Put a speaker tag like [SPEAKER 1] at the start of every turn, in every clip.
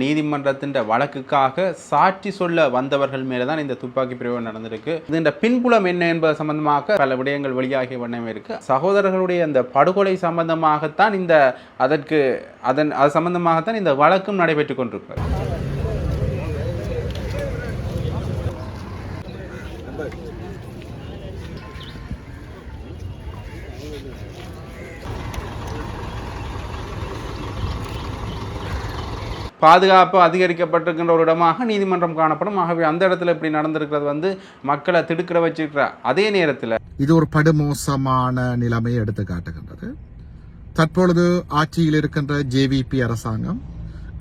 [SPEAKER 1] நீதிமன்றத்தின் வழக்குக்காக சாட்சி சொல்ல வந்தவர்கள் மேலே தான் இந்த துப்பாக்கி பிரயோகம் நடந்திருக்கு. இதன் பின்புலம் என்ன என்பது சம்பந்தமாக பல விடயங்கள் வெளியாகிய வண்ணமே இருக்கு. சகோதரர்களுடைய அந்த படுகொலை சம்பந்தமாகத்தான் இந்த அதற்கு அதன் அது சம்பந்தமாகத்தான் இந்த வழக்கும் நடைபெற்றுக் கொண்டிருக்கிறது. பாதுகாப்பு அதிகரிக்கப்பட்டிருக்கின்ற ஒரு இடமாக நீதிமன்றம் காணப்படும். ஆகவே அந்த இடத்துல இப்படி நடந்திருக்கிறது வந்து மக்களை திடுக்கிட வச்சிருக்கிற அதே நேரத்தில்
[SPEAKER 2] இது ஒரு படுமோசமான நிலைமையை எடுத்து காட்டுகின்றது. தற்பொழுது ஆட்சியில் இருக்கின்ற ஜேவிபி அரசாங்கம்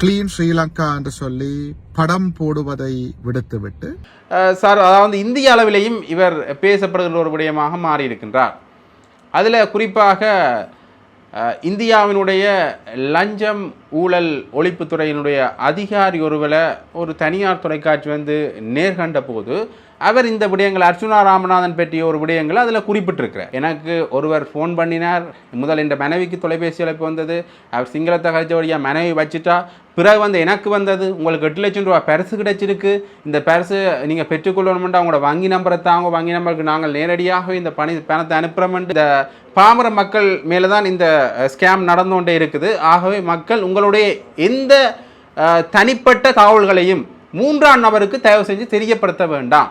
[SPEAKER 2] கிளீன் ஸ்ரீலங்கா என்று சொல்லி படம் போடுவதை விடுத்துவிட்டு
[SPEAKER 1] சார் அதாவது இந்திய அளவிலேயும் இவர் பேசப்படுகின்ற ஒரு விடயமாக மாறியிருக்கின்றார். அதில் குறிப்பாக இந்தியாவினுடைய லஞ்சம் ஊழல் ஒழிப்புத்துறையினுடைய அதிகாரி ஒருவரை ஒரு தனியார் தொலைக்காட்சி வந்து நேர்கண்ட போது அவர் இந்த விடயங்கள் அர்ச்சுனா ராமநாதன் பற்றிய ஒரு விடயங்களை அதில் குறிப்பிட்டிருக்கிறார். எனக்கு ஒருவர் ஃபோன் பண்ணினார். முதல் இந்த மனைவிக்கு தொலைபேசி அழைப்பு வந்தது. அவர் சிங்களத்தை கழிச்சபடியாக மனைவி வச்சுட்டா பிறகு வந்து எனக்கு வந்தது உங்களுக்கு எட்டு லட்சம் ரூபா பரிசு கிடைச்சிருக்கு. இந்த பரிசு நீங்கள் பெற்றுக்கொள்ளணுமெண்டா அவங்களோட வங்கி நம்பரை தாங்க வங்கி நம்பருக்கு நாங்கள் நேரடியாக இந்த பணி பணத்தை அனுப்புகிறோம்ட்டு இந்த பாமர மக்கள் மேலே தான் இந்த ஸ்கேம் நடந்து கொண்டே இருக்குது. ஆகவே மக்கள் உங்களுடைய எந்த தனிப்பட்ட தகவல்களையும் மூன்றாம் நபருக்கு தயவு செஞ்சு தெரியப்படுத்த வேண்டாம்.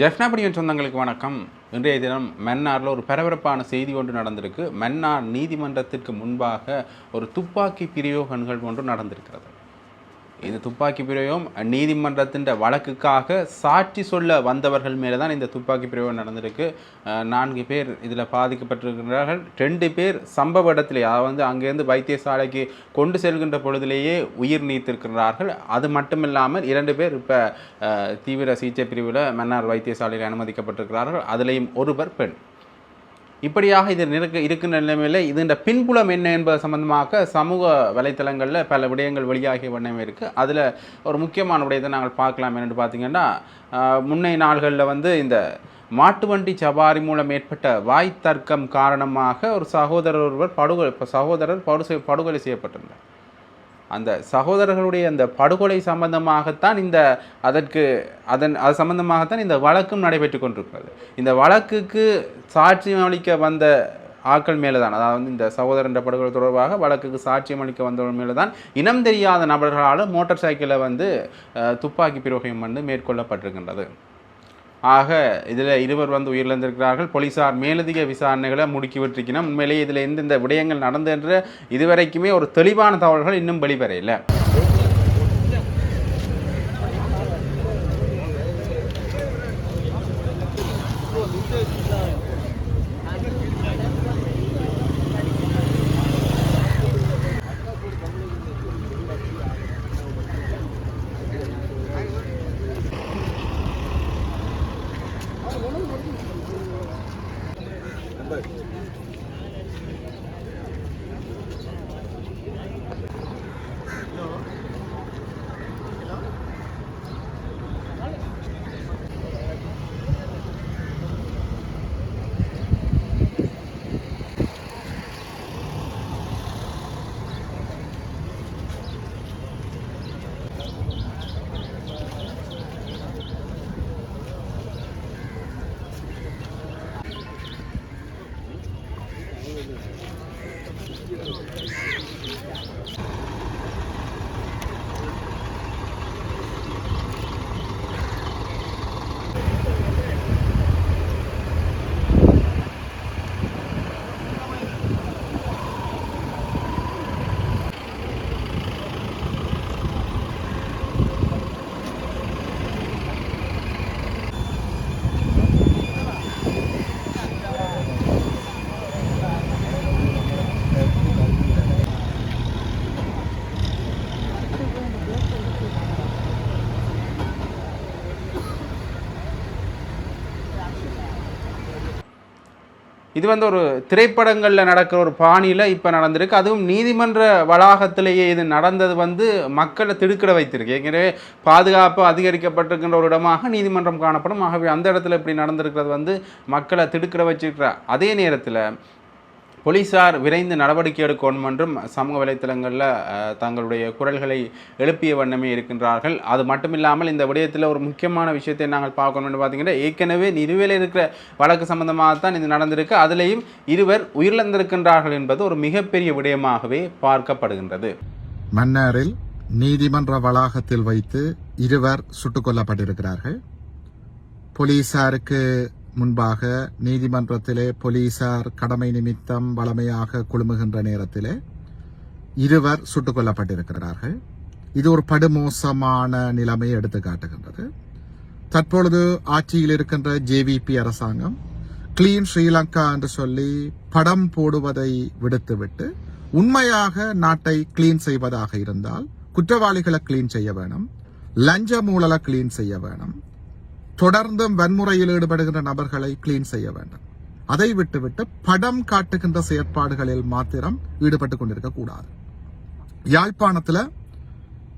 [SPEAKER 1] ஜெஃப்னாபடியின் சொந்தங்களுக்கு வணக்கம். இன்றைய தினம் மன்னாரில் ஒரு பரபரப்பான செய்தி ஒன்று நடந்திருக்கு. மன்னார் நீதிமன்றத்திற்கு முன்பாக ஒரு துப்பாக்கி பிரயோக நிகழ்வு ஒன்று நடந்திருக்கிறது. இந்த துப்பாக்கி பிரயோகம். நீதிமன்றத்தின் வழக்குக்காக சாட்சி சொல்ல வந்தவர்கள் மேலே தான் இந்த துப்பாக்கி பிரயோகம் நடந்திருக்கு. நான்கு பேர் இதில் பாதிக்கப்பட்டிருக்கிறார்கள். ரெண்டு பேர் சம்பவ இடத்திலே அதாவது அங்கேருந்து வைத்தியசாலைக்கு கொண்டு செல்கின்ற பொழுதிலேயே உயிர் நீத்திருக்கிறார்கள். அது மட்டுமில்லாமல் இரண்டு பேர் இப்போ தீவிர சிகிச்சை பிரிவில் மன்னார் வைத்தியசாலையில் அனுமதிக்கப்பட்டிருக்கிறார்கள். அதிலேயும் ஒருவர் பெண். இப்படியாக இது இருக்க இருக்கின்ற நிலைமையில் இதன் பின்புலம் என்ன என்பது சம்பந்தமாக சமூக வலைத்தளங்களில் பல விடயங்கள் வெளியாகிய வண்ணமே இருக்குது அதில் ஒரு முக்கியமான விடயத்தை நாங்கள் பார்க்கலாம் என்னென்னு பார்த்தீங்கன்னா முன்னைய நாள்களில் வந்து இந்த மாட்டு வண்டி சவாரி மூலம் ஏற்பட்ட வாய் தர்க்கம் காரணமாக ஒரு சகோதரர் ஒருவர் படுகொலை சகோதரர் படு படுகொலை செய்யப்பட்டிருந்தார். அந்த சகோதரர்களுடைய அந்த படுகொலை சம்பந்தமாகத்தான் இந்த அதற்கு அதன் அது சம்பந்தமாகத்தான் இந்த வழக்கும் நடைபெற்று கொண்டிருக்கிறது. இந்த வழக்குக்கு சாட்சியம் அளிக்க வந்த ஆக்கள் மேலே தான் அதாவது இந்த சகோதரன் படுகொலை தொடர்பாக வழக்குக்கு சாட்சியம் அளிக்க வந்தவர்கள் மேலே தான் இனம் தெரியாத நபர்களால் மோட்டார் சைக்கிளை வந்து துப்பாக்கி பிரயோகம் வந்து மேற்கொள்ளப்பட்டிருக்கின்றது. ஆக இதில் இருவர் வந்து உயிரிழந்திருக்கிறார்கள். போலீசார் மேலதிக விசாரணைகளை முடுக்கிவிட்டிருக்கணும் உண்மையிலேயே இதில் எந்தெந்த விடயங்கள் நடந்தென்ற இதுவரைக்குமே ஒரு தெளிவான தகவல்கள் இன்னும் வெளிவரையில இது வந்து ஒரு திரைப்படங்களில் நடக்கிற ஒரு பாணியில் இப்போ நடந்திருக்கு. அதுவும் நீதிமன்ற வளாகத்திலேயே இது நடந்தது வந்து மக்களை திடுக்கிட வைத்திருக்கு. ஏற்கனவே பாதுகாப்பு அதிகரிக்கப்பட்டிருக்கின்ற ஒரு இடமாக நீதிமன்றம் காணப்படும். ஆகவே அந்த இடத்துல இப்படி நடந்திருக்கிறது வந்து மக்களை திடுக்கிட வச்சிருக்கிற அதே நேரத்தில் போலீசார் விரைந்து நடவடிக்கை எடுக்கணும் என்றும் சமூக வலைத்தளங்களில் தங்களுடைய குரல்களை எழுப்பிய வண்ணமே இருக்கின்றார்கள். அது மட்டுமில்லாமல் இந்த விடயத்தில் ஒரு முக்கியமான விஷயத்தை நாங்கள் பார்க்கணும்னு பார்த்தீங்கன்னா ஏற்கனவே நிறுவையில் இருக்கிற வழக்கு சம்பந்தமாகத்தான் இது நடந்திருக்கு. அதிலேயும் இருவர் உயிரிழந்திருக்கின்றார்கள் என்பது ஒரு மிகப்பெரிய விடயமாகவே பார்க்கப்படுகின்றது.
[SPEAKER 2] மன்னாரில் நீதிமன்ற வளாகத்தில் வைத்து இருவர் சுட்டுக் கொல்லப்பட்டிருக்கிறார்கள். போலீசாருக்கு முன்பாக நீதிமன்றத்திலே போலீசார் கடமை நிமித்தம் வளமையாக குழுமுகின்ற நேரத்திலே இருவர் சுட்டுக் கொல்லப்பட்டிருக்கிறார்கள். இது ஒரு படுமோசமான நிலைமையை எடுத்து காட்டுகின்றது. தற்பொழுது ஆட்சியில் இருக்கின்ற ஜேவிபி அரசாங்கம் கிளீன் ஸ்ரீலங்கா என்று சொல்லி படம் போடுவதை விடுத்துவிட்டு உண்மையாக நாட்டை கிளீன் செய்வதாக இருந்தால் குற்றவாளிகளை கிளீன் செய்ய வேணும் லஞ்ச மூலலை கிளீன் செய்ய வேணும் தொடர்ந்தும் வன்முறையில் ஈடுபடுகின்ற நபர்களை கிளீன் செய்ய வேண்டும். அதை விட்டுவிட்டு படம் காட்டுகின்ற செயற்பாடுகளில் மாத்திரம் ஈடுபட்டு கொண்டிருக்க கூடாது. யாழ்ப்பாணத்துல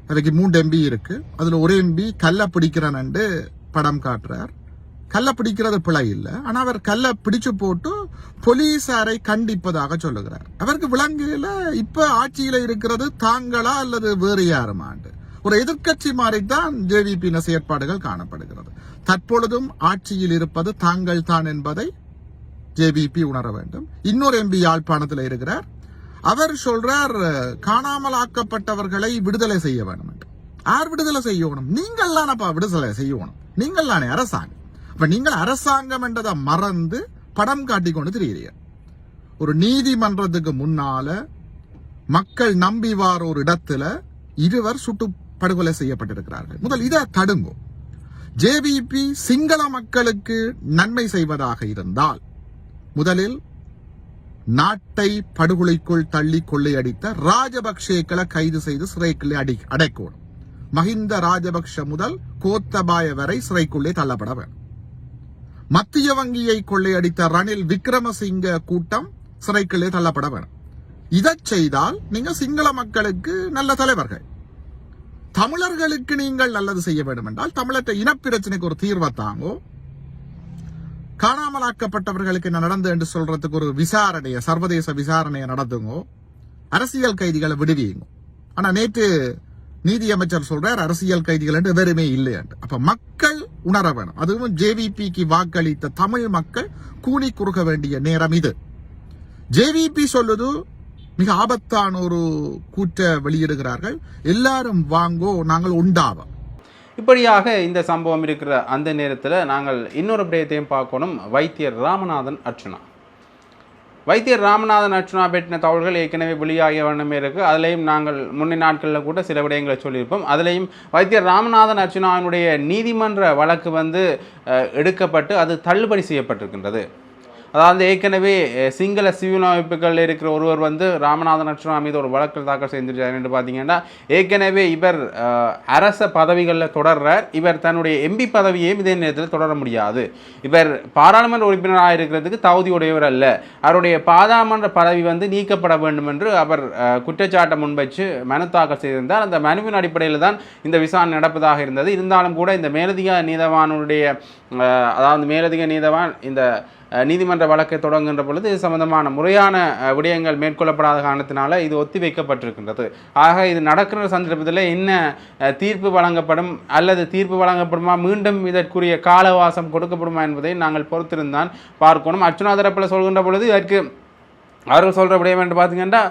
[SPEAKER 2] அதுக்கு மூன்று எம்பி இருக்கு. அதுல ஒரு எம்பி கல்லை பிடிக்கிறனண்டு படம் காட்டுறார். கல்லை பிடிக்கிறது பிழை இல்லை. ஆனா அவர் கல்லை பிடிச்சு போட்டு போலீசாரை கண்டிப்பதாக சொல்லுகிறார். அவருக்கு விலங்குல இப்ப ஆட்சியில இருக்கிறது தாங்களா அல்லது வேறு யாருமாண்டு? ஒரு எதிர்க்கட்சி மாதிரிதான் ஜேவிபி செயற்பாடுகள் காணப்படுகிறது. தற்பொழுதும் ஆட்சியில் இருப்பது தாங்கள் தான் என்பதை ஜேவிபி உணர வேண்டும். இன்னொரு எம்பி யாழ்ப்பாணத்தில் இருக்கிறார். அவர் சொல்றார் காணாமல் ஆக்கப்பட்டவர்களை விடுதலை செய்ய வேண்டும் என்று. யார் விடுதலை செய்யணும்? நீங்கள் தானப்பா விடுதலை செய்யணும். நீங்கள் தானே அரசாங்கம். அப்ப நீங்கள் அரசாங்கம் என்றதை மறந்து படம் காட்டிக்கொண்டு தெரியுறீங்க ஒரு நீதிமன்றத்துக்கு முன்னால மக்கள் நம்பி வார ஒரு இடத்துல இருவர் சுட்டு படுகொலை செய்யப்பட்டிருக்கிறார்கள். முதல் இதை தடுங்கும் ஜேவிபி சிங்கள மக்களுக்கு நன்மை செய்வதாக இருந்தால் முதலில் நாட்டை படுகொலைக்குள் தள்ளி கொள்ளையடித்த ராஜபக்சேக்களை கைது செய்து சிறைக்குள்ளே அடி அடைக்கணும். மஹிந்த ராஜபக்ஷ முதல் கோத்தபாய வரை சிறைக்குள்ளே தள்ளப்பட வேண்டும் மத்திய வங்கியை கொள்ளையடித்த ரணில் விக்ரமசிங்க கூட்டம் சிறைக்குள்ளே தள்ளப்பட வேண்டும் இதை செய்தால் நீங்க சிங்கள மக்களுக்கு நல்ல தலைவர்கள். தமிழர்களுக்கு நீங்கள் நல்லது செய்ய வேண்டும் என்றால் தமிழற்ற இனப்பிரச்சனைக்கு ஒரு தீர்வை தாங்கோ. காணாமலாக்கப்பட்டவர்களுக்கு என்ன நடந்து என்று சொல்றதுக்கு ஒரு விசாரணைய சர்வதேச விசாரணையை நடத்துங்கோ. அரசியல் கைதிகளை விடுவியுங்க. ஆனா நேற்று நீதி அமைச்சர் சொல்றார் அரசியல் கைதிகள் என்று வெறுமே இல்லை என்று. அப்ப மக்கள் உணர வேணும். அதுவும் ஜேவிபிக்கு வாக்களித்த தமிழ் மக்கள் கூலி குறுக வேண்டிய நேரம் இது. ஜேவிபி சொல்லுது மிக ஆபத்தான ஒரு கூற்றை வெளியிடுகிறார்கள். எல்லாரும் வாங்கோ நாங்கள் உண்டாவோம்.
[SPEAKER 1] இப்படியாக இந்த சம்பவம் இருக்கிற அந்த நேரத்தில் நாங்கள் இன்னொரு விடயத்தையும் பார்க்கணும். வைத்தியர் ராமநாதன் அர்ச்சுனா. வைத்தியர் ராமநாதன் அர்ச்சுனா பெற்றின தகவல்கள் ஏற்கனவே வெளியாகிய வண்ணமே இருக்குது அதுலேயும் நாங்கள் முன்னே நாட்களில் கூட சில விடயங்களை சொல்லியிருப்போம். அதுலேயும் வைத்தியர் ராமநாதன் அர்ச்சுனாவினுடைய நீதிமன்ற வழக்கு வந்து எடுக்கப்பட்டு அது தள்ளுபடி செய்யப்பட்டிருக்கின்றது. அதாவது ஏற்கனவே சிங்கள சிவில் அமைப்புகளில் இருக்கிற ஒருவர் வந்து ராமநாதன் அர்ச்சுனா மீது ஒரு வழக்கு தாக்கல் செய்திருக்கார் என்று பார்த்தீங்கன்னா ஏற்கனவே இவர் அரச பதவிகளில் தொடர்றார். இவர் தன்னுடைய எம்பி பதவியையும் இதே நேரத்தில் தொடர முடியாது. இவர் பாராளுமன்ற உறுப்பினராக இருக்கிறதுக்கு தகுதி உடையவர் அல்ல. அவருடைய பாராளுமன்ற பதவி வந்து நீக்கப்பட வேண்டும் என்று அவர் குற்றச்சாட்டை முன்வச்சு மனு தாக்கல் செய்திருந்தார். அந்த மனுவின் அடிப்படையில் தான் இந்த விசாரணை நடப்பதாக இருந்தது. இருந்தாலும் கூட இந்த மேலதிக நீதவானுடைய அதாவது மேலதிக நீதவான் இந்த நீதிமன்ற வழக்கை தொடங்குகின்ற பொழுது இது சம்பந்தமான முறையான விடயங்கள் மேற்கொள்ளப்படாத காரணத்தினால இது ஒத்தி வைக்கப்பட்டிருக்கின்றது. ஆக இது நடக்கிற சந்தர்ப்பத்தில் என்ன தீர்ப்பு வழங்கப்படும் அல்லது தீர்ப்பு வழங்கப்படுமா மீண்டும் இதற்குரிய காலவாசம் கொடுக்கப்படுமா என்பதை நாங்கள் பொறுத்திருந்தான் பார்க்கணும். அர்ச்சுனா தரப்பில் சொல்கின்ற பொழுது இதற்கு அவர்கள் சொல்கிற விடயம் என்று பார்த்தீங்கன்னா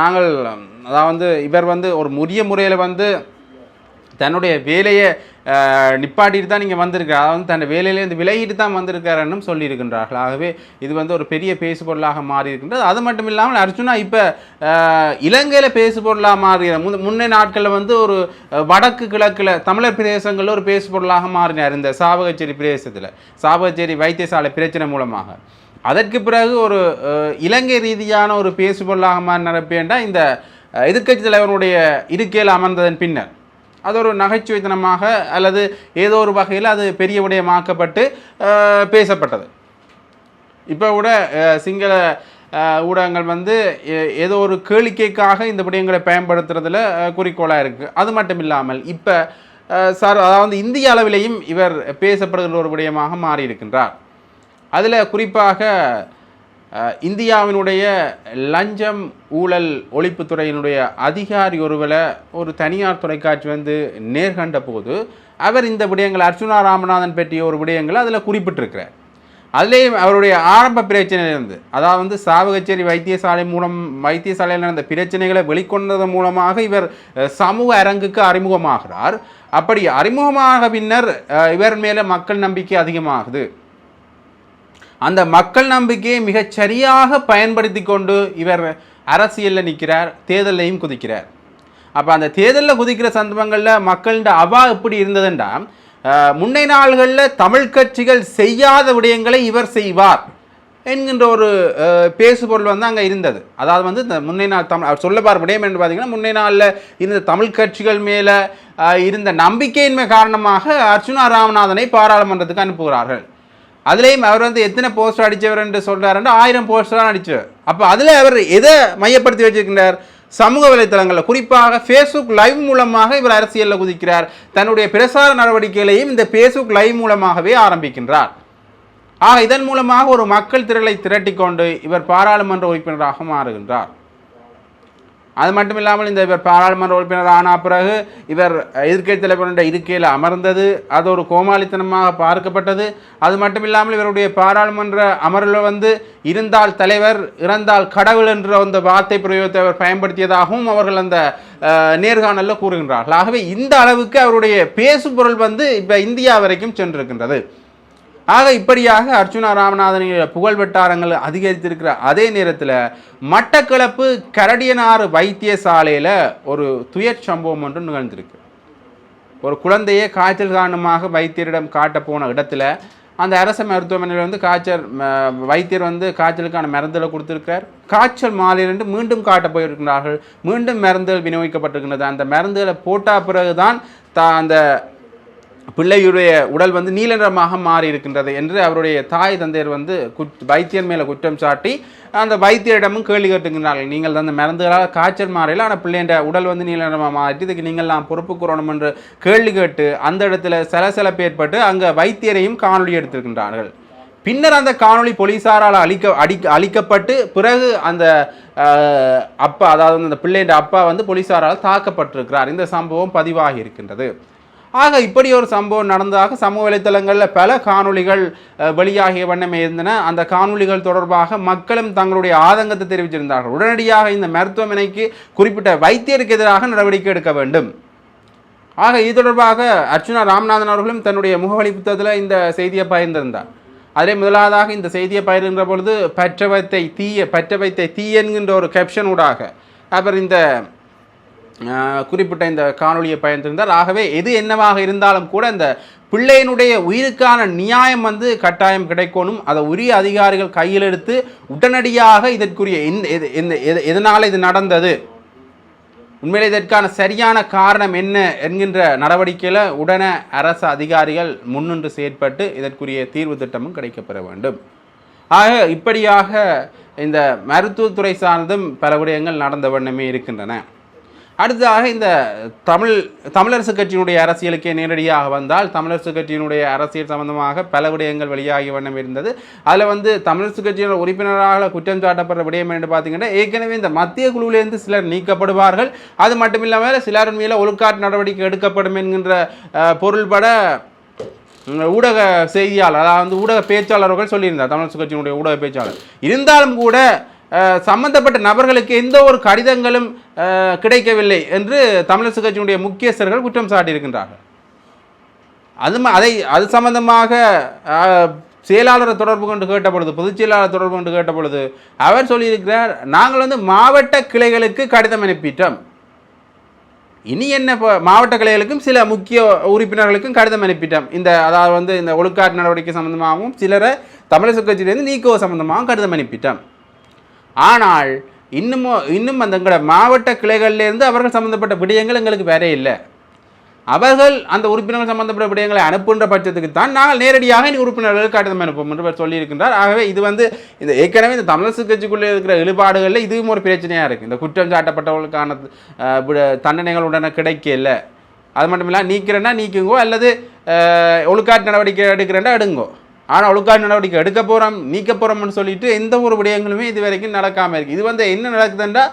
[SPEAKER 1] நாங்கள் அதாவது வந்து இவர் வந்து ஒரு முறிய முறையில் வந்து தன்னுடைய வேலையை நிப்பாட்டிட்டு தான் நீங்கள் வந்திருக்கிறார் அதாவது தன் வேலையிலேருந்து விலகிட்டு தான் வந்திருக்காருன்னு சொல்லியிருக்கின்றார்கள். ஆகவே இது வந்து ஒரு பெரிய பேசுபொருளாக மாறி இருக்கின்றது அது மட்டும் இல்லாமல் அர்ஜுனா இப்போ இலங்கையில் பேசுபொருளாக மாறுகிற முன் முன்னே நாட்களில் வந்து ஒரு வடக்கு கிழக்கில் தமிழர் பிரதேசங்களில் ஒரு பேசுபொருளாக மாறினார் இந்த சாவகச்சேரி பிரதேசத்தில். சாவகச்சேரி வைத்தியசாலை பிரச்சனை மூலமாக. அதற்கு பிறகு ஒரு இலங்கை ரீதியான ஒரு பேசுபொருளாக மாறினப்பேண்டா இந்த எதிர்கட்சி தலைவனுடைய இருக்கையில் அமர்ந்ததன் பின்னர். அது ஒரு நகைச்சுவைத்தனமாக அல்லது ஏதோ ஒரு வகையில் அது பெரிய விடயமாக்கப்பட்டு பேசப்பட்டது. இப்போ கூட சிங்கள ஊடகங்கள் வந்து எ- ஏதோ ஒரு கேளிக்கைக்காக இந்த விடயங்களை பயன்படுத்துறதுல குறிக்கோளாக இருக்குது அது மட்டும் இல்லாமல் இப்போ சார் அதாவது இந்திய அளவிலேயும் இவர் பேசப்படுகிற ஒரு விடயமாக மாறியிருக்கின்றார். அதில் குறிப்பாக இந்தியாவினுடைய லஞ்சம் ஊழல் ஒழிப்புத்துறையினுடைய அதிகாரி ஒருவரை ஒரு தனியார் தொலைக்காட்சி வந்து நேர்கண்ட போது அவர் இந்த விடயங்கள் அர்ச்சுனா ராமநாதன் பற்றிய ஒரு விடயங்களை அதில் குறிப்பிட்டிருக்கிறார். அதுலேயும் அவருடைய ஆரம்ப பிரச்சனையிலிருந்து அதாவது வந்து சாவகச்சேரி வைத்தியசாலை மூலம் வைத்தியசாலையில் நடந்த பிரச்சனைகளை வெளிக்கொண்டதன் மூலமாக இவர் சமூக அரங்குக்கு அறிமுகமாகிறார். அப்படி அறிமுகமாக பின்னர் இவர் மேலே மக்கள் நம்பிக்கை அதிகமாகுது. அந்த மக்கள் நம்பிக்கையை மிகச் சரியாக பயன்படுத்தி கொண்டு இவர் அரசியலில் நிற்கிறார் தேர்தலையும் குதிக்கிறார். அப்போ அந்த தேர்தலில் குதிக்கிற சந்தர்ப்பங்களில் மக்கள்கிட்ட அவா எப்படி இருந்ததுண்டா? முன்னை நாள்களில் தமிழ் கட்சிகள் செய்யாத விடயங்களை இவர் செய்வார் என்கின்ற ஒரு பேசுபொருள் வந்து அங்கே இருந்தது. அதாவது வந்து இந்த முன்னை நாள் தமிழ் அவர் சொல்ல பார் விடயம் என்று பார்த்தீங்கன்னா முன்னை நாளில் இருந்த தமிழ் கட்சிகள் மேலே இருந்த நம்பிக்கையின்மை காரணமாக அர்ச்சுனா ராமநாதனை பாராளுமன்றத்துக்கு அனுப்புகிறார்கள். அதுலேயும் அவர் வந்து எத்தனை போஸ்டர் அடித்தவர் என்று சொல்கிறாருன்னு ஆயிரம் போஸ்டர் அடித்தவர் அப்போ அதில் அவர் எதை மையப்படுத்தி வச்சிருக்கின்றார்? சமூக வலைத்தளங்களில். குறிப்பாக ஃபேஸ்புக் லைவ் மூலமாக இவர் அரசியலில் குதிக்கிறார். தன்னுடைய பிரசார நடவடிக்கைகளையும் இந்த ஃபேஸ்புக் லைவ் மூலமாகவே ஆரம்பிக்கின்றார். ஆக இதன் மூலமாக ஒரு மக்கள் திரளை திரட்டிக்கொண்டு இவர் பாராளுமன்ற உறுப்பினராக மாறுகின்றார். அது மட்டும் இல்லாமல் இந்த இவர் பாராளுமன்ற உறுப்பினர் ஆன பிறகு இவர் எதிர்க்கட்சி தலைவருடைய இருக்கையில் அமர்ந்தது. அது ஒரு கோமாளித்தனமாக பார்க்கப்பட்டது. அது மட்டும் இல்லாமல் இவருடைய பாராளுமன்ற அமர்வில் வந்து இருந்தால் தலைவர் இறந்தால் கடவுள் என்ற அந்த வார்த்தை பிரயோகத்தை அவர் பயன்படுத்தியதாகவும் அவர்கள் அந்த நேர்காணலில் கூறுகின்றார்கள். ஆகவே இந்த அளவுக்கு அவருடைய பேசுபொருள் வந்து இப்போ இந்தியா வரைக்கும் சென்றிருக்கின்றது. ஆக இப்படியாக அர்ச்சுனா ராமநாதனுடைய புகழ் வட்டாரங்கள் அதிகரித்திருக்கிற அதே நேரத்தில் மட்டக்களப்பு கரடியனாறு வைத்தியசாலையில் ஒரு துயர் சம்பவம் ஒன்று நிகழ்ந்திருக்கு. ஒரு குழந்தையை காய்ச்சல் காரணமாக வைத்தியரிடம் காட்ட போன இடத்துல அந்த அரசு மருத்துவமனையில் வந்து காய்ச்சல் வைத்தியர் வந்து காய்ச்சலுக்கான மருந்துகளை கொடுத்துருக்கார் காய்ச்சல் மாலையிலிருந்து மீண்டும் காட்ட போயிருக்கிறார்கள். மீண்டும் மருந்துகள் விநியோகிக்கப்பட்டிருக்கின்றது. அந்த மருந்துகளை போட்டால் பிறகுதான் தா அந்த பிள்ளையுடைய உடல் வந்து நீல நிறமாக மாறி இருக்கின்றது என்று அவருடைய தாய் தந்தையர் வந்து குட் வைத்தியர் மேலே குற்றம் சாட்டி அந்த வைத்தியரிடமும் கேள்வி கேட்டுக்கின்றார்கள் நீங்கள் அந்த மருந்துகளால் காய்ச்சல் மாறையில் ஆனால் பிள்ளைன்ற உடல் வந்து நீல நிறமாக மாறிட்டு இதுக்கு நீங்கள் நான் பொறுப்பு கூறணும் என்று கேள்வி கேட்டு அந்த இடத்துல சலசலப்பு ஏற்பட்டு அங்கே வைத்தியரையும் காணொளி எடுத்திருக்கின்றார்கள். பின்னர் அந்த காணொளி போலீசாரால் அழிக்க அடி அழிக்கப்பட்டு பிறகு அந்த அப்பா அதாவது அந்த பிள்ளைன்ற அப்பா வந்து போலீசாரால் தாக்கப்பட்டிருக்கிறார். இந்த சம்பவம் பதிவாகி இருக்கின்றது. ஆக இப்படி ஒரு சம்பவம் நடந்ததாக சமூக வலைத்தளங்களில் பல காணொளிகள் வெளியாகிய வண்ணமே இருந்தன. அந்த காணொளிகள் தொடர்பாக மக்களும் தங்களுடைய ஆதங்கத்தை தெரிவித்திருந்தார்கள் உடனடியாக இந்த மருத்துவமனைக்கு குறிப்பிட்ட வைத்தியருக்கு எதிராக நடவடிக்கை எடுக்க வேண்டும். ஆக இது தொடர்பாக அர்ச்சுனா ராமநாதன் அவர்களும் தன்னுடைய முகவழி புத்தகத்தில் இந்த செய்தியை பகிர்ந்திருந்தார். அதிலே முதலாவதாக இந்த செய்தியை பகிர்கின்ற பொழுது பற்ற வைத்தை தீய பற்ற வைத்தை தீ என்கின்ற ஒரு கேப்ஷன் ஊடாக அப்புறம் இந்த குறிப்பிட்ட இந்த காணொலியை பயந்திருந்தார் ஆகவே எது என்னவாக இருந்தாலும் கூட இந்த பிள்ளையினுடைய உயிருக்கான நியாயம் வந்து கட்டாயம் கிடைக்கணும். அதை உரிய அதிகாரிகள் கையில் எடுத்து உடனடியாக இதற்குரிய இந்த எது- எதனால் இது நடந்தது? உண்மையில் இதற்கான சரியான காரணம் என்ன என்கின்ற நடவடிக்கையில் உடனே அரசு அதிகாரிகள் முன்னின்று செயற்பட்டு இதற்குரிய தீர்வு திட்டமும் கிடைக்கப்பெற வேண்டும். ஆக இப்படியாக இந்த மருத்துவத்துறை சார்ந்தும் பல விடயங்கள் நடந்த வண்ணமே இருக்கின்றன. அடுத்ததாக இந்த தமிழ் தமிழரசு கட்சியினுடைய அரசியலுக்கே நேரடியாக வந்தால் தமிழரசு கட்சியினுடைய அரசியல் சம்பந்தமாக பல விடயங்கள் வெளியாகி வண்ணம் இருந்தது. அதில் வந்து தமிழரசு கட்சியின் உறுப்பினராக குற்றம் சாட்டப்படுற விடயம் என்று பார்த்தீங்கன்னா ஏற்கனவே இந்த மத்திய குழுவிலிருந்து சிலர் நீக்கப்படுவார்கள். அது மட்டும் இல்லாமல் சிலர் மேலே ஒழுக்காட்டு நடவடிக்கை எடுக்கப்படும் என்கின்ற பொருள்பட ஊடக செய்தியாளர் அதாவது ஊடக பேச்சாளர்கள் சொல்லியிருந்தார் தமிழரசு கட்சியினுடைய ஊடக பேச்சாளர். இருந்தாலும் கூட சம்பந்தப்பட்ட நபர்களுக்கு எந்த ஒரு கடிதங்களும் கிடைக்கவில்லை என்று தமிழரசு கட்சியினுடைய முக்கியஸ்தர்கள் குற்றம் சாட்டியிருக்கின்றார்கள். அது ம- அதை அது சம்பந்தமாக செயலாளரை தொடர்பு கொண்டு கேட்ட பொழுது பொதுச் செயலாளர் தொடர்பு கொண்டு கேட்ட பொழுது அவர் சொல்லியிருக்கிறார் நாங்கள் வந்து மாவட்ட கிளைகளுக்கு கடிதம் அனுப்பிட்டோம். இனி என்ன இப்போ மாவட்ட கிளைகளுக்கும் சில முக்கிய உறுப்பினர்களுக்கும் கடிதம் அனுப்பிட்டோம். இந்த அதாவது வந்து இந்த ஒழுக்காட்டு நடவடிக்கை சம்பந்தமாகவும் சிலரை தமிழக கட்சியிலேருந்து நீக்குவ சம்பந்தமாகவும் கடிதம் அனுப்பிட்டோம். ஆனால் இன்னுமோ இன்னும் அந்த எங்களோட மாவட்ட கிளைகள்லேருந்து அவர்கள் சம்மந்தப்பட்ட விடயங்கள் எங்களுக்கு வேற இல்லை. அவர்கள் அந்த உறுப்பினர்கள் சம்பந்தப்பட்ட விடயங்களை அனுப்புகின்ற பட்சத்துக்கு தான் நாங்கள் நேரடியாக இனி உறுப்பினர்கள் கடிதம் அனுப்போம் என்று சொல்லியிருக்கின்றார். ஆகவே இது வந்து இந்த ஏற்கனவே இந்த தமிழரசு கட்சிக்குள்ளே இருக்கிற இழுபாடுகளில் இதுவும் ஒரு பிரச்சனையாக இருக்குது இந்த குற்றம் சாட்டப்பட்டவர்களுக்கான தண்டனைகள் உடனே கிடைக்கல. அது மட்டும் இல்லை நீக்கிறேன்னா நீக்குங்கோ அல்லது ஒழுக்காட்டு நடவடிக்கை எடுக்கிறேன்னா எடுங்கோ. ஆனால் ஒழுக்காட்டு நடவடிக்கை எடுக்க போகிறோம் நீக்க போகிறோம்னு சொல்லிட்டு எந்த ஒரு விடயங்களுமே இது வரைக்கும் நடக்காமல் இருக்குது இது வந்து என்ன நடக்குதுன்றா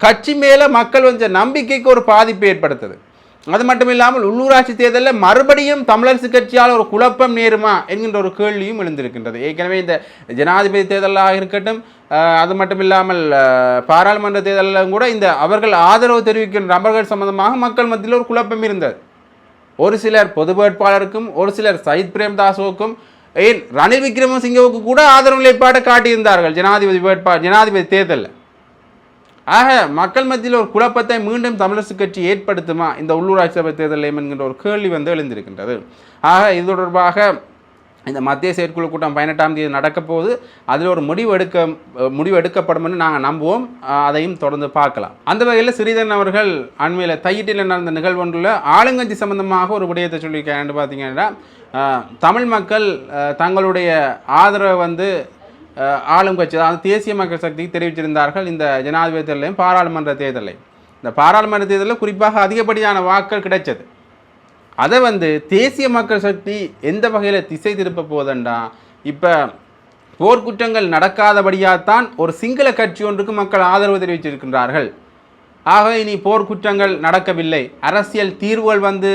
[SPEAKER 1] கட்சி மேலே மக்கள் வந்து நம்பிக்கைக்கு ஒரு பாதிப்பு ஏற்படுத்துது. அது மட்டும் இல்லாமல் உள்ளூராட்சி தேர்தலில் மறுபடியும் தமிழரசு கட்சியால் ஒரு குழப்பம் நேருமா என்கின்ற ஒரு கேள்வியும் எழுந்திருக்கின்றது. ஏற்கனவே இந்த ஜனாதிபதி தேர்தலாக இருக்கட்டும் அது மட்டும் இல்லாமல் பாராளுமன்ற தேர்தலிலும் கூட இந்த அவர்கள் ஆதரவு தெரிவிக்கின்ற நபர்கள் சம்பந்தமாக மக்கள் மத்தியில் ஒரு குழப்பம் இருந்தது. ஒரு சிலர் பொது வேட்பாளருக்கும் ஒரு சிலர் சயித் பிரேம்தாஸுக்கும் ஏன் ரணில் விக்ரமசிங்கவுக்கு கூட ஆதரவு நிலைப்பாட்டை காட்டியிருந்தார்கள் ஜனாதிபதி வேட்பாளர் ஜனாதிபதி தேர்தலில். ஆக மக்கள் மத்தியில் ஒரு குழப்பத்தை மீண்டும் தமிழரசு கட்சி ஏற்படுத்துமா? இந்த உள்ளூராட்சி சபை தேர்தல் என்கின்ற ஒரு கேள்வி வந்து எழுந்திருக்கின்றது. ஆக இது தொடர்பாக இந்த மத்திய செயற்குழு கூட்டம் பதினெட்டாம் தேதி நடக்க போது அதில் ஒரு முடிவு எடுக்க முடிவு எடுக்கப்படும்னு நாங்கள் நம்புவோம். அதையும் தொடர்ந்து பார்க்கலாம். அந்த வகையில் ஸ்ரீதரன் அவர்கள் அண்மையில் தையிட்டில் நடந்த நிகழ்வு ஒன்றில் ஆளுங்கட்சி சம்பந்தமாக ஒரு விடயத்தை சொல்லியிருக்காரு. பார்த்தீங்கன்னா தமிழ் மக்கள் தங்களுடைய ஆதரவை வந்து ஆளும் கட்சி அதாவது தேசிய மக்கள் சக்திக்கு தெரிவிச்சிருந்தார்கள் இந்த ஜனாதிபதி தேர்தலையும் பாராளுமன்ற தேர்தலையும். இந்த பாராளுமன்ற தேர்தலில் குறிப்பாக அதிகப்படியான வாக்கள் கிடைச்சது. அதை வந்து தேசிய மக்கள் சக்தி எந்த வகையில் திசை திருப்ப போதண்டா இப்போ போர்க்குற்றங்கள் நடக்காதபடியாகத்தான் ஒரு சிங்கள கட்சி ஒன்றுக்கு மக்கள் ஆதரவு தெரிவிச்சிருக்கின்றார்கள். ஆகவே இனி போர்க்குற்றங்கள் நடக்கவில்லை. அரசியல் தீர்வுகள் வந்து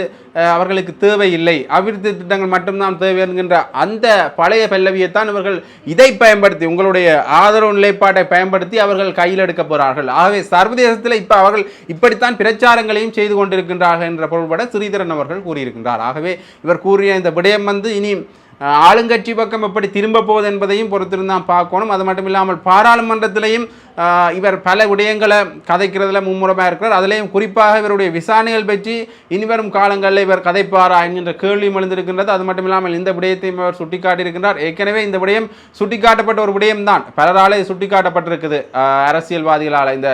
[SPEAKER 1] அவர்களுக்கு தேவையில்லை. அபிவிருத்தி திட்டங்கள் மட்டும்தான் தேவை என்கின்ற அந்த பழைய பல்லவியைத்தான் இவர்கள் இதை பயன்படுத்தி உங்களுடைய ஆதரவு நிலைப்பாட்டை பயன்படுத்தி அவர்கள் கையில் எடுக்க போகிறார்கள் ஆகவே சர்வதேசத்தில் இப்போ அவர்கள் இப்படித்தான் பிரச்சாரங்களையும் செய்து கொண்டிருக்கின்றார்கள் என்ற பொருள்பட ஸ்ரீதரன் அவர்கள் கூறியிருக்கின்றார். ஆகவே இவர் கூறிய இந்த விடயம் வந்து இனி ஆளுங்கட்சி பக்கம் எப்படி திரும்ப போகுது என்பதையும் பொறுத்திருந்தான் பார்க்கணும். அது மட்டும் இல்லாமல் பாராளுமன்றத்திலையும் இவர் பல விடயங்களை கதைக்கிறதுல மும்முரமாக இருக்கிறார். அதிலேயும் குறிப்பாக இவருடைய விசாரணைகள் பற்றி இனிவரும் காலங்களில் இவர் கதைப்பாரா என்கின்ற கேள்வியும் எழுந்திருக்கின்றது. அது மட்டும் இல்லாமல் இந்த விடயத்தையும் அவர் சுட்டிக்காட்டியிருக்கின்றார். ஏற்கனவே இந்த விடயம் சுட்டிக்காட்டப்பட்ட ஒரு விடயம்தான். பலராலே சுட்டிக்காட்டப்பட்டிருக்குது அரசியல்வாதிகளால் இந்த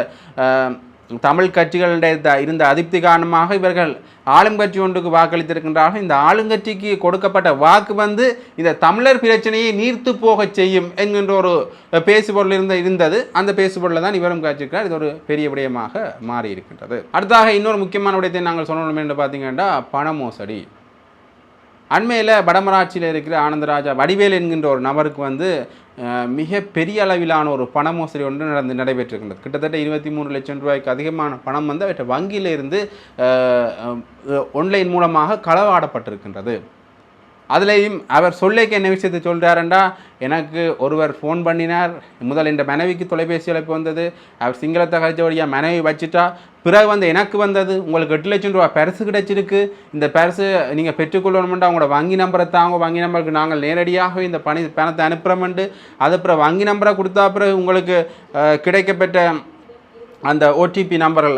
[SPEAKER 1] தமிழ் கட்சிகளிட இருந்த- இருந்த அதிருப்தி காரணமாக இவர்கள் ஆளுங்கட்சி ஒன்றுக்கு வாக்களித்திருக்கின்றார்கள். இந்த ஆளுங்கட்சிக்கு கொடுக்கப்பட்ட வாக்கு வந்து இந்த தமிழர் பிரச்சனையை நீர்த்து போக செய்யும் என்கின்ற ஒரு பேசுபொருள் இருந்த இருந்தது. அந்த பேசுபொருளை தான் இவரும் காட்சிக்கிறார் இது ஒரு பெரிய விடயமாக மாறி இருக்கின்றது அடுத்தாக இன்னொரு முக்கியமான விடயத்தை நாங்கள் சொல்லணும் என்று பார்த்தீங்கன்னா பண மோசடி. அண்மையில் வடமராட்சியில் இருக்கிற ஆனந்தராஜா வடிவேல் என்கின்ற ஒரு நபருக்கு வந்து மிக பெரிய அளவிலான ஒரு பண மோசடி ஒன்று நடந்து நடைபெற்றிருக்கின்றது. கிட்டத்தட்ட இருபத்தி மூணு லட்சம் ரூபாய்க்கு அதிகமான பணம் வந்து அவற்றை வங்கியிலிருந்து ஒன்லைன் மூலமாக களவாடப்பட்டிருக்கின்றது. அதுலேயும் அவர் சொல்லிக்க என்ன விஷயத்தை சொல்கிறாருண்டா எனக்கு ஒருவர் ஃபோன் பண்ணினார். முதல் இந்த மனைவிக்கு தொலைபேசி அழைப்பு வந்தது. அவர் சிங்களத்தை கழிச்சபடியாக மனைவி வச்சுட்டா. பிறகு வந்து எனக்கு வந்தது. உங்களுக்கு எட்டு லட்சம் ரூபா பரிசு கிடைச்சிருக்கு. இந்த பரிசு நீங்கள் பெற்றுக்கொள்ளணுமெண்டா அவங்களோட வங்கி நம்பரை தாங்க. வங்கி நம்பருக்கு நாங்கள் நேரடியாக இந்த பணி பணத்தை அனுப்புகிறோமெண்டு அது அப்புறம் வங்கி நம்பரை கொடுத்தா பிறகு உங்களுக்கு கிடைக்கப்பெற்ற அந்த ஓடிபி நம்பர்கள்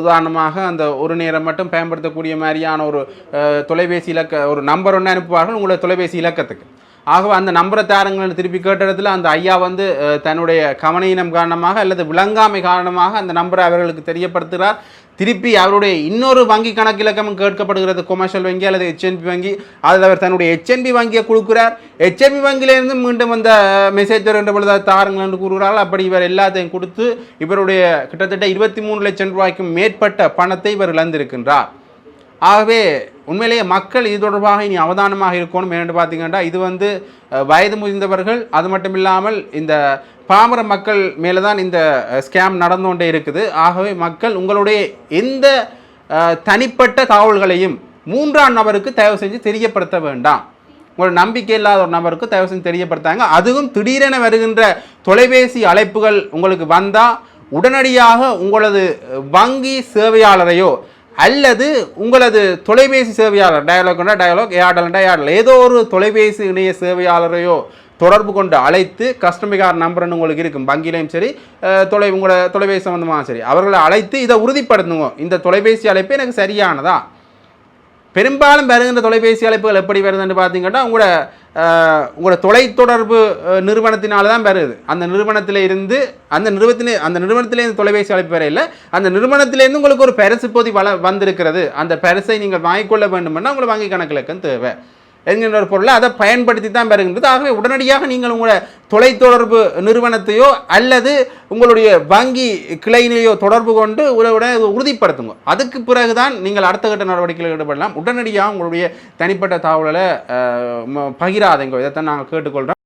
[SPEAKER 1] உதாரணமாக அந்த ஒரு நேரம் மட்டும் பயன்படுத்தக்கூடிய மாதிரியான ஒரு தொலைபேசி இலக்க ஒரு நம்பர் ஒன்று அனுப்புவார்கள் உங்களோட தொலைபேசி இலக்கத்துக்கு. ஆகவே அந்த நம்பரை தாருங்கள்னு திருப்பி கேட்ட இடத்துல அந்த ஐயா வந்து தன்னுடைய கவனீனம் காரணமாக அல்லது விளங்காமை காரணமாக அந்த நம்பரை அவர்களுக்கு தெரியப்படுத்துகிறார். திருப்பி அவருடைய இன்னொரு வங்கி கணக்கு இலக்கமும் கேட்கப்படுகிறது. கொமர்ஷியல் வங்கி அல்லது ஹெச்என்பி வங்கி. அதில் அவர் தன்னுடைய ஹெச்என்பி வங்கியை கொடுக்கிறார். ஹெச்என்பி வங்கியிலேருந்து மீண்டும் அந்த மெசேஜ் வருகின்ற பொழுது அதை தாருங்கள் என்று கூறுகிறார்கள். அப்படி இவர் எல்லாத்தையும் கொடுத்து இவருடைய கிட்டத்தட்ட இருபத்தி மூணு லட்சம் ரூபாய்க்கும் மேற்பட்ட பணத்தை இவர் இழந்திருக்கின்றார். ஆகவே உண்மையிலேயே மக்கள் இது தொடர்பாக இனி அவதானமாக இருக்கணும் ஏன்னு பார்த்தீங்கன்னா இது வந்து வயது முதிர்ந்தவர்கள் அது மட்டும் இல்லாமல் இந்த பாமர மக்கள் மேலே தான் இந்த ஸ்கேம் நடந்து கொண்டே இருக்குது. ஆகவே மக்கள் உங்களுடைய எந்த தனிப்பட்ட தகவல்களையும் மூன்றாம் நபருக்கு தயவு செஞ்சு தெரியப்படுத்த வேண்டாம். ஒரு நம்பிக்கை இல்லாத ஒரு நபருக்கு தயவு செஞ்சு தெரியப்படுத்தாங்க. அதுவும் திடீரென வருகின்ற தொலைபேசி அழைப்புகள் உங்களுக்கு வந்தால் உடனடியாக உங்களது வங்கி சேவையாளரையோ அல்லது உங்களது தொலைபேசி சேவையாளர் டயலாக்னா டயலாக் ஏர்டல்னா ஏர்டல் ஏதோ ஒரு தொலைபேசி இணைய சேவையாளரையோ தொடர்பு கொண்டு அழைத்து கஸ்டமர் கேர் நம்பர்னு உங்களுக்கு இருக்கும். வங்கியிலையும் சரி தொலை உங்களோட தொலைபேசி சம்மந்தமாக சரி. அவர்களை அழைத்து இதை உறுதிப்படுத்துங்க. இந்த தொலைபேசி அழைப்பு எனக்கு சரியானதா? பெரும்பாலும் வருகின்ற தொலைபேசி அழைப்புகள் எப்படி வருதுன்னு பார்த்தீங்கன்னா உங்களோட உங்களோட தொலைத்தொடர்பு நிறுவனத்தினால தான் வருது. அந்த நிறுவனத்தில் இருந்து அந்த நிறுவனத்திலே அந்த நிறுவனத்திலேருந்து தொலைபேசி அழைப்பு வரையில் அந்த நிறுவனத்திலேருந்து உங்களுக்கு ஒரு பரிசு பொதி வள வந்திருக்கிறது. அந்த பரிசை நீங்கள் வாங்கிக்கொள்ள வேண்டுமென்னா உங்களுக்கு வங்கி கணக்கிலக்கம் தேவை. என்கின்ற ஒரு பொருளை அதை பயன்படுத்தி தான் பெறுகின்றது ஆகவே உடனடியாக நீங்கள் உங்களோட தொலைத்தொடர்பு நிறுவனத்தையோ அல்லது உங்களுடைய வங்கி கிளையினையோ தொடர்பு கொண்டு உடனே உறுதிப்படுத்துங்க. அதுக்கு பிறகுதான் நீங்கள் அடுத்த கட்ட நடவடிக்கையில் ஈடுபடலாம். உடனடியாக உங்களுடைய தனிப்பட்ட தகவலை பகிராதங்க. இதைத்தான் நாங்கள் கேட்டுக்கொள்கிறோம்